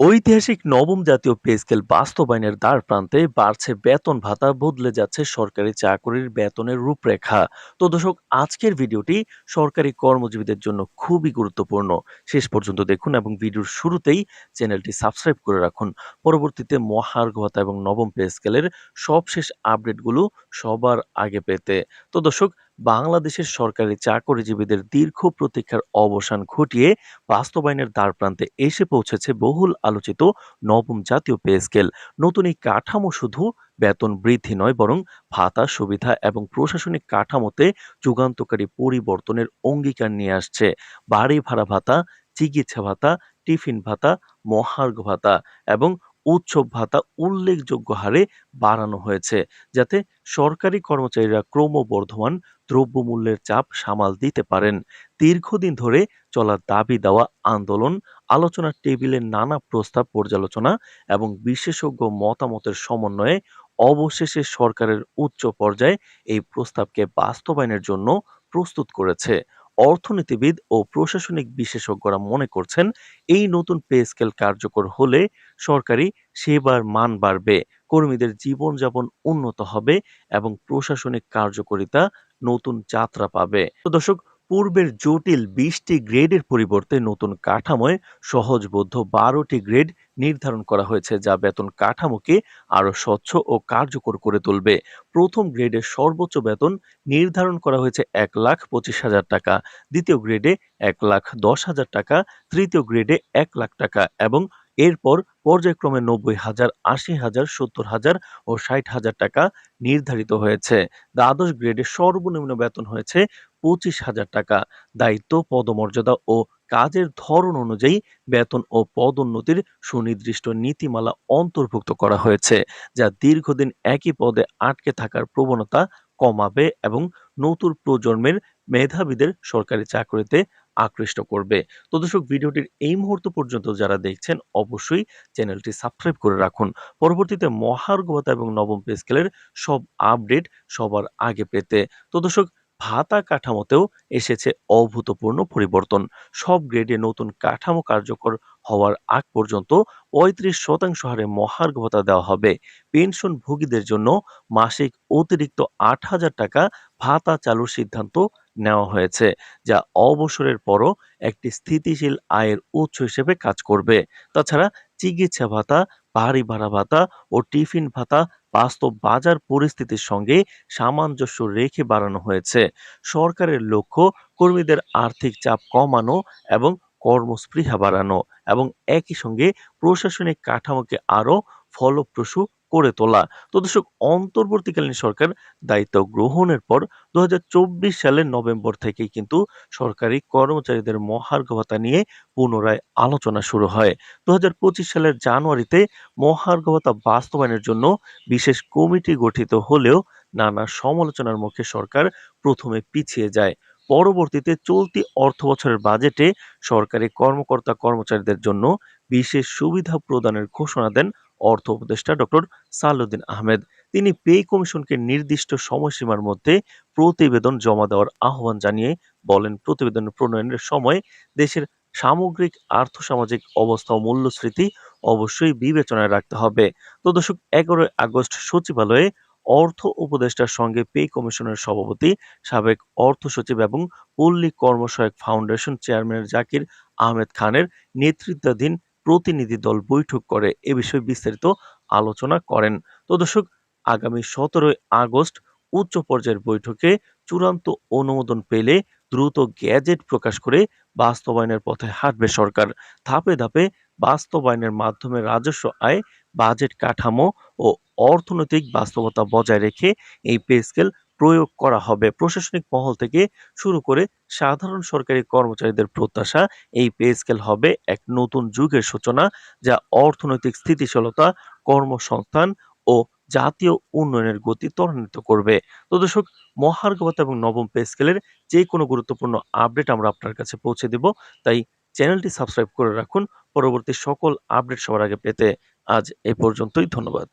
ঐতিহাসিক নবম জাতীয় পে স্কেল বাস্তবায়নের দ্বার প্রান্তে বাড়ছে বেতন ভাতা, বদলে যাচ্ছে সরকারি চাকরির বেতনের রূপরেখা। তো দর্শক, আজকের ভিডিওটি সরকারি কর্মজীবীদের জন্য খুবই গুরুত্বপূর্ণ। শেষ পর্যন্ত দেখুন এবং ভিডিওর শুরুতেই চ্যানেলটি সাবস্ক্রাইব করে রাখুন। পরবর্তীতে মহার্ঘ ভাতা এবং নবম পে স্কেলের সবশেষ আপডেটগুলো সবার আগে পেতে। তো দর্শক বাংলাদেশের সরকারি চাকরিজীবীদের দীর্ঘ প্রতীক্ষার অবসান ঘটিয়ে বাস্তবায়নের দ্বারপ্রান্তে এসে পৌঁছেছে বহুল আলোচিত নবম জাতীয় পে স্কেল। নতুন এই কাঠামো শুধু বেতন বৃদ্ধি নয়, বরং ভাতা সুবিধা এবং প্রশাসনিক কাঠামোতে যুগান্তকারী পরিবর্তনের অঙ্গীকার নিয়ে আসছে। বাড়ি ভাড়া ভাতা, চিকিৎসা ভাতা, টিফিন ভাতা, মহার্ঘ ভাতা এবং উৎসব ভাতা উল্লেখযোগ্য হারে বাড়ানো হয়েছে, যাতে সরকারি কর্মচারীরা ক্রমবর্ধমান দ্রব্যমূল্যের চাপ সামাল দিতে পারেন। দীর্ঘদিন ধরে চলা দাবি দেওয়া আন্দোলন, আলোচনার টেবিলে নানা প্রস্তাব পর্যালোচনা এবং বিশেষজ্ঞ মতামতের সমন্বয়ে অবশেষে সরকারের উচ্চ পর্যায়ে এই প্রস্তাবকে বাস্তবায়নের জন্য প্রস্তুত করেছে। অর্থনীতিবিদ ও প্রশাসনিক বিশেষজ্ঞরা মনে করছেন, এই নতুন পে স্কেল কার্যকর হলে সরকারি সেবার মান বাড়বে, কর্মীদের জীবনযাপন উন্নত হবে এবং প্রশাসনিক কার্যকারিতা নতুন যাত্রা পাবে। তো দর্শক পূর্বের জটিল বিশটি গ্রেডের পরিবর্তে নতুন কাঠামোয় সহজবোধ্য বারোটি গ্রেড নির্ধারণ করা হয়েছে, যা বেতন কাঠামোকে আরও স্বচ্ছ ও কার্যকর করে তুলবে। প্রথম গ্রেডের সর্বোচ্চ বেতন নির্ধারণ করা হয়েছে এক লাখ পঁচিশ হাজার টাকা, দ্বিতীয় গ্রেডে এক লাখ দশ হাজার টাকা, তৃতীয় গ্রেডে এক লাখ টাকা এবং এরপর পর্যায়ক্রমে নব্বই হাজার, আশি হাজার, সত্তর হাজার ও ষাট হাজার টাকা নির্ধারিত হয়েছে। দ্বাদশ গ্রেডের সর্বনিম্ন বেতন হয়েছে পঁচিশ হাজার টাকা। দায়িত্ব, পদমর্যাদা ও কাজের ধরন অনুযায়ী বেতন ও পদোন্নতির সুনির্দিষ্ট নীতিমালা অন্তর্ভুক্ত করা হয়েছে, যা দীর্ঘদিন একই পদে আটকে থাকার প্রবণতা কমাবে এবং নতুন প্রজন্মের মেধাবীদের সরকারি চাকরিতে আকৃষ্ট করবে। তো দর্শক, ভিডিওটির এই মুহূর্ত পর্যন্ত যারা দেখছেন, অবশ্যই চ্যানেলটি সাবস্ক্রাইব করে রাখুন। পরবর্তীতে মহার্ঘ ভাতা এবং নবম পে স্কেলের সব আপডেট সবার আগে পেতে। তো দর্শক, ভাতা কাঠামোতেও এসেছে অভূতপূর্ণ পরিবর্তন। সব গ্রেডে নতুন কাঠামো কার্যকর হওয়ার আগ পর্যন্ত পঁয়ত্রিশ শতাংশ হারে মহার্ঘ ভাতা দেওয়া হবে। পেনশন ভোগীদের জন্য মাসিক অতিরিক্ত আট হাজার টাকা ভাতা চালুর সিদ্ধান্ত নেওয়া হয়েছে, যা অবসরের পরও একটি স্থিতিশীল আয়ের উৎস হিসেবে কাজ করবে। তাছাড়া চিকিৎসা ভাতা, বাড়ি ভাড়া ভাতা ও টিফিন ভাতা বাস্তব বাজার পরিস্থিতির সঙ্গে সামঞ্জস্য রেখে বাড়ানো হয়েছে। সরকারের লক্ষ্য কর্মীদের আর্থিক চাপ কমানো এবং কর্মস্পৃহা বাড়ানো এবং একই সঙ্গে প্রশাসনিক কাঠামোকে আরও ফলপ্রসূ করে তোলা। তো দর্শক, অন্তর্বর্তীকালীন সরকার দায়িত্ব গ্রহণের পর দু হাজার চব্বিশ সালের নভেম্বর থেকেই কিন্তু সরকারি কর্মচারীদের মহার্ঘ ভাতা নিয়ে পুনরায় আলোচনা শুরু হয়। দু হাজার পঁচিশ সালের জানুয়ারিতে মহার্ঘ ভাতা বাস্তবায়নের জন্য বিশেষ কমিটি গঠিত হলেও নানা সমালোচনার মুখে সরকার প্রথমে পিছিয়ে যায়। পরবর্তীতে চলতি অর্থবছরের বাজেটে সরকারি কর্মকর্তা কর্মচারীদের জন্য বিশেষ সুবিধা প্রদানের ঘোষণা দেন অর্থ উপদেষ্টা ডক্টর সালউদ্দিন আহমেদ। তিনি পে কমিশনকে নির্দিষ্ট সময়সীমার মধ্যে প্রতিবেদন জমা দেওয়ার আহ্বান জানিয়ে বলেন, প্রতিবেদন প্রণয়নের সময় দেশের সামগ্রিক, আর্থসামাজিক অবস্থা ও মূল্যস্মৃতি অবশ্যই বিবেচনায় রাখতে হবে। তো এগারোই আগস্ট সচিবালয়ে অর্থ উপদেষ্টার সঙ্গে পে কমিশনের সভাপতি, সাবেক অর্থ সচিব এবং পল্লী কর্মসহায়ক ফাউন্ডেশন চেয়ারম্যান জাকির আহমেদ খানের নেতৃত্বাধীন প্রতিনিধি দল বৈঠক করে এ বিষয়ে বিস্তারিত আলোচনা করেন। তো দর্শক, আগামী সতেরোই আগস্ট উচ্চ পর্যায়ের বৈঠকে চূড়ান্ত অনুমোদন পেলে দ্রুত গ্যাজেট প্রকাশ করে বাস্তবায়নের পথে হাঁটবে সরকার। ধাপে ধাপে বাস্তবায়নের মাধ্যমে রাজস্ব আয়, বাজেট কাঠামো ও অর্থনৈতিক বাস্তবতা বজায় রেখে এই পে স্কেল প্রয়োগ করা হবে। প্রশাসনিক মহল থেকে শুরু করে সাধারণ সরকারি কর্মচারীদের প্রত্যাশা এই পে স্কেল হবে এক নতুন যুগের সূচনা যা অর্থনৈতিক স্থিতিশীলতা, কর্মসংস্থান ও জাতীয় উন্নয়নের গতি ত্বরান্বিত করবে। তো দর্শক, মহার্ঘ এবং নবম পে স্কেলের যে কোনো গুরুত্বপূর্ণ আপডেট আমরা আপনার কাছে পৌঁছে দেব। তাই চ্যানেলটি সাবস্ক্রাইব করে রাখুন। পরবর্তী সকল আপডেট সবার আগে পেতে আজ এ পর্যন্তই। ধন্যবাদ।